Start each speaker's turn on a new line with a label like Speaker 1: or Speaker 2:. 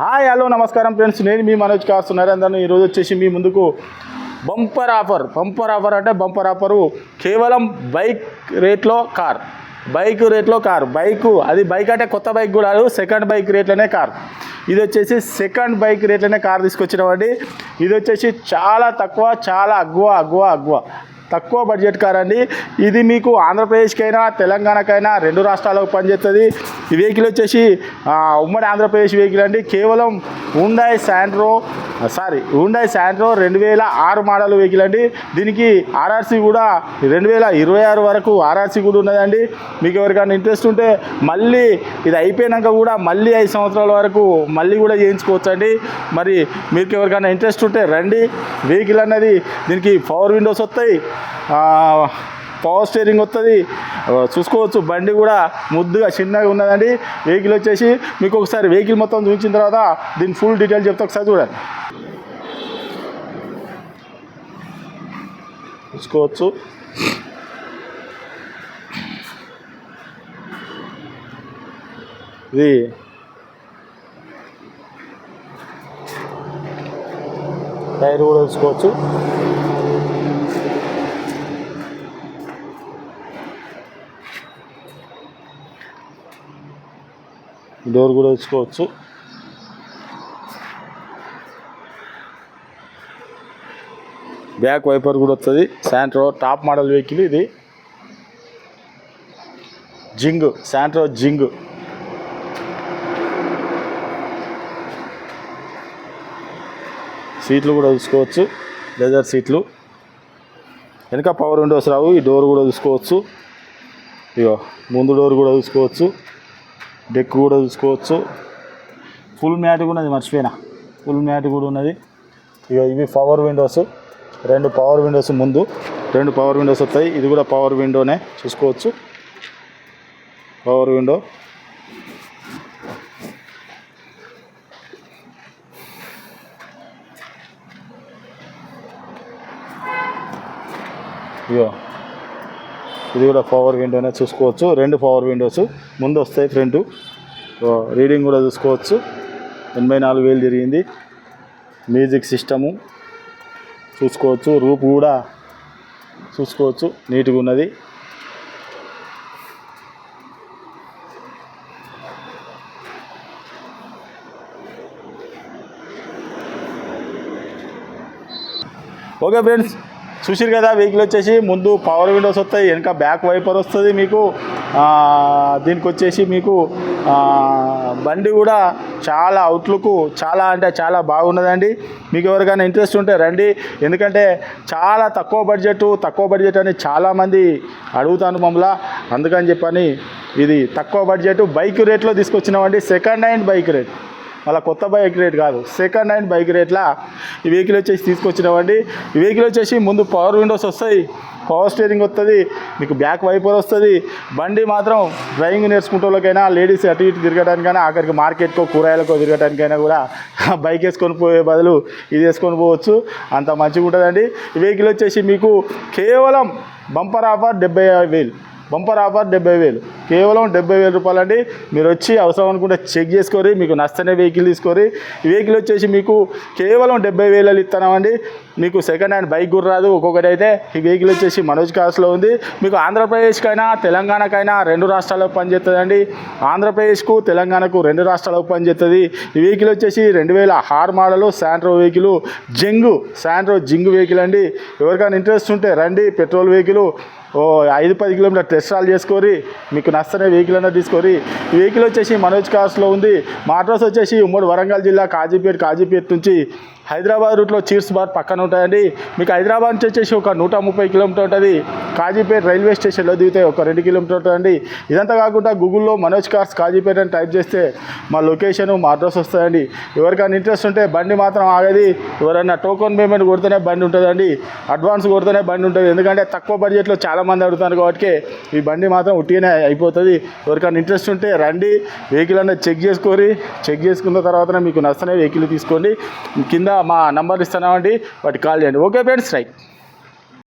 Speaker 1: Hi hello నమస్కారం friends. నేను మీ Manoj cos Narender ఈరోజు వచ్చేసి మీ ముందుకు బంపర్ ఆఫర్. బంపర్ ఆఫర్ అంటే బంపర్ ఆఫరు కేవలం బైక్ రేట్లో కార్. బైక్ రేట్లో కార్. బైక్ అది బైక్ అంటే కొత్త బైక్ కూడా సెకండ్ బైక్ రేట్లోనే కార్. ఇది వచ్చేసి సెకండ్ బైక్ రేట్లోనే కార్ తీసుకొచ్చినామండి ఇది వచ్చేసి చాలా తక్కువ చాలా అగ్గువ అగ్గువ అగ్గువ. తక్కువ బడ్జెట్ కార్ అండి ఇది మీకు ఆంధ్రప్రదేశ్కైనా తెలంగాణకైనా రెండు రాష్ట్రాలకు పనిచేస్తుంది ఈ వెహికల్ వచ్చేసి ఉమ్మడి ఆంధ్రప్రదేశ్ వెహికల్ అండి. కేవలం Hyundai Santro sorry Hyundai Santro రెండు వేల ఆరు మోడల్ వెహికల్ అండి. దీనికి ఆర్ఆర్సీ కూడా రెండు వేల ఇరవై ఆరు వరకు ఆర్ఆర్సీ కూడా ఉన్నదండి. మీకు ఎవరికైనా ఇంట్రెస్ట్ ఉంటే మళ్ళీ ఇది అయిపోయినాక కూడా మళ్ళీ ఐదు సంవత్సరాల వరకు మళ్ళీ కూడా చేయించుకోవచ్చు అండి మరి మీకు ఎవరికైనా ఇంట్రెస్ట్ ఉంటే రండి. వెహికల్ అన్నది దీనికి పవర్ విండోస్ వస్తాయి. పవర్ స్టీరింగ్ వస్తుంది చూసుకోవచ్చు. బండి కూడా ముద్దుగా చిన్నగా ఉన్నదండి. వెహికల్ వచ్చేసి మీకు ఒకసారి వెహికల్ మొత్తం చూపించిన తర్వాత దీని ఫుల్ డీటెయిల్ చెప్తే ఒకసారి చూడండి. చూసుకోవచ్చు. ఇది టైర్ కూడా చూసుకోవచ్చు. డోర్ కూడా తెచ్చుకోవచ్చు. బ్యాక్ వైపర్ కూడా వస్తుంది శాంట్రో టాప్ మోడల్ వెహికల్ ఇది. జింగ్ శాంట్రో జింగ్. సీట్లు కూడా చూసుకోవచ్చు. లెదర్ సీట్లు. వెనక పవర్ విండోస్ రావు. ఈ డోర్ కూడా చూసుకోవచ్చు. ఇగో ముందు డోర్ కూడా చూసుకోవచ్చు. డెక్ కూడా చూసుకోవచ్చు. ఫుల్ మ్యాట్ కూడా ఉన్నది మర్చిపోయినా. ఫుల్ మ్యాట్ కూడా ఉన్నది. ఇక ఇవి పవర్ విండోస్ రెండు పవర్ విండోస్ ముందు రెండు పవర్ విండోస్ వస్తాయి. ఇది కూడా పవర్ విండోనే చూసుకోవచ్చు. పవర్ విండో ఇగో ఇది కూడా పవర్ విండోనే చూసుకోవచ్చు. రెండు పవర్ విండోస్ ముందు వస్తాయి ఫ్రంట్ రీడింగ్ కూడా చూసుకోవచ్చు. ఎనభై నాలుగు వేలు తిరిగింది. మ్యూజిక్ సిస్టము చూసుకోవచ్చు. రూప్ కూడా చూసుకోవచ్చు. నీట్గా ఉన్నది. ఓకే ఫ్రెండ్స్ చూసిరు కదా వెహికల్ వచ్చేసి ముందు పవర్ విండోస్ వస్తాయి వెనక బ్యాక్ వైపర్ వస్తుంది మీకు. దీనికి వచ్చేసి మీకు బండి కూడా చాలా అవుట్లుక్ చాలా అంటే చాలా బాగున్నదండి. మీకు ఎవరికైనా ఇంట్రెస్ట్ ఉంటే రండి. ఎందుకంటే చాలా తక్కువ బడ్జెట్ తక్కువ బడ్జెట్ అని చాలామంది అడుగుతాను మమ్మల్ని. అందుకని చెప్పని ఇది తక్కువ బడ్జెట్ బైక్ రేట్లో తీసుకొచ్చినామండి. సెకండ్ హ్యాండ్ బైక్ రేట్ మళ్ళీ కొత్త బైక్ రేట్ కాదు. సెకండ్ హ్యాండ్ బైక్ రేట్లా ఈ వెహికల్ వచ్చేసి తీసుకొచ్చినామండి ఈ వెహికల్ వచ్చేసి ముందు పవర్ విండోస్ వస్తాయి. పవర్ స్టీరింగ్ వస్తుంది మీకు బ్యాక్ వైపర్ వస్తుంది. బండి మాత్రం డ్రైవింగ్ నేర్చుకుంటోళ్ళకైనా లేడీస్ అటు ఇటు తిరగడానికైనా ఆఖరికి మార్కెట్కో కూరగాయలకో తిరగడానికైనా కూడా బైక్ వేసుకొని పోయే బదులు ఇది వేసుకొని పోవచ్చు. అంత మంచిగా ఉంటుందండి. ఈ వెహికల్ వచ్చేసి మీకు కేవలం బంపర్ ఆఫర్ డెబ్బై వేలు. బంపర్ ఆఫర్ డెబ్బై వేలు. కేవలం డెబ్బై వేల రూపాయలు అండి మీరు వచ్చి అవసరం అనుకుంటే చెక్ చేసుకోరి మీకు నచ్చనే వెహికల్ తీసుకోరి ఈ వెహికల్ వచ్చేసి మీకు కేవలం డెబ్బై వేలలో ఇస్తున్నామండి. మీకు సెకండ్ హ్యాండ్ బైక్ కూడా రాదు. ఒక్కొక్కటి అయితే ఈ వెహికల్ వచ్చేసి మనోజ్ కాస్లో ఉంది. మీకు ఆంధ్రప్రదేశ్కైనా తెలంగాణకైనా రెండు రాష్ట్రాలకు పనిచేస్తుందండి. ఆంధ్రప్రదేశ్కు తెలంగాణకు రెండు రాష్ట్రాలకు పనిచేస్తుంది. ఈ వెహికల్ వచ్చేసి రెండు వేల ఆరు model Santro vehicle. Xing Santro Xing vehicle అండి. ఎవరికైనా ఇంట్రెస్ట్ ఉంటే రండి. పెట్రోల్ వెహికల్ ఓ ఐదు పది కిలోమీటర్ టెస్ట్ రాల్ చేసుకోరి మీకు నచ్చనే వెహికల్ అనేది తీసుకోరి వెహికల్ వచ్చేసి మనోజ్ కార్స్లో ఉంది. మా అడ్రస్ వచ్చేసి ఉమ్మడి వరంగల్ జిల్లా కాజీపేట్ కాజీపేట్ నుంచి హైదరాబాద్ రూట్లో చీర్స్ బార్ పక్కన ఉంటుందండి మీకు హైదరాబాద్ నుంచి వచ్చేసి ఒక నూట ముప్పై కిలోమీటర్ ఉంటుంది. కాజీపేట రైల్వే స్టేషన్లో దిగితే ఒక రెండు కిలోమీటర్ ఉంటుందండి. ఇదంతా కాకుండా గూగుల్లో మనోజ్ కార్స్ కాజీపేట అని టైప్ చేస్తే మా లొకేషన్ మా అడ్రస్ వస్తుందండి ఎవరికైనా ఇంట్రెస్ట్ ఉంటే బండి మాత్రం ఆగది. ఎవరైనా టోకన్ పేమెంట్ కొడితేనే బండి ఉంటుందండి. అడ్వాన్స్ కొడితేనే బండి ఉంటుంది. ఎందుకంటే తక్కువ బడ్జెట్లో చాలామంది అడుగుతారు కాబట్టి ఈ బండి మాత్రం ఉట్టిగానే అయిపోతుంది. ఎవరికైనా ఇంట్రెస్ట్ ఉంటే రండి. వెహికల్ అనేది చెక్ చేసుకోరి చెక్ చేసుకున్న తర్వాతనే మీకు నచ్చనే వెహికల్ తీసుకోండి. కింద మా నంబర్ ఇస్తున్నామండి. వాటికి కాల్ చేయండి. Okay friends right.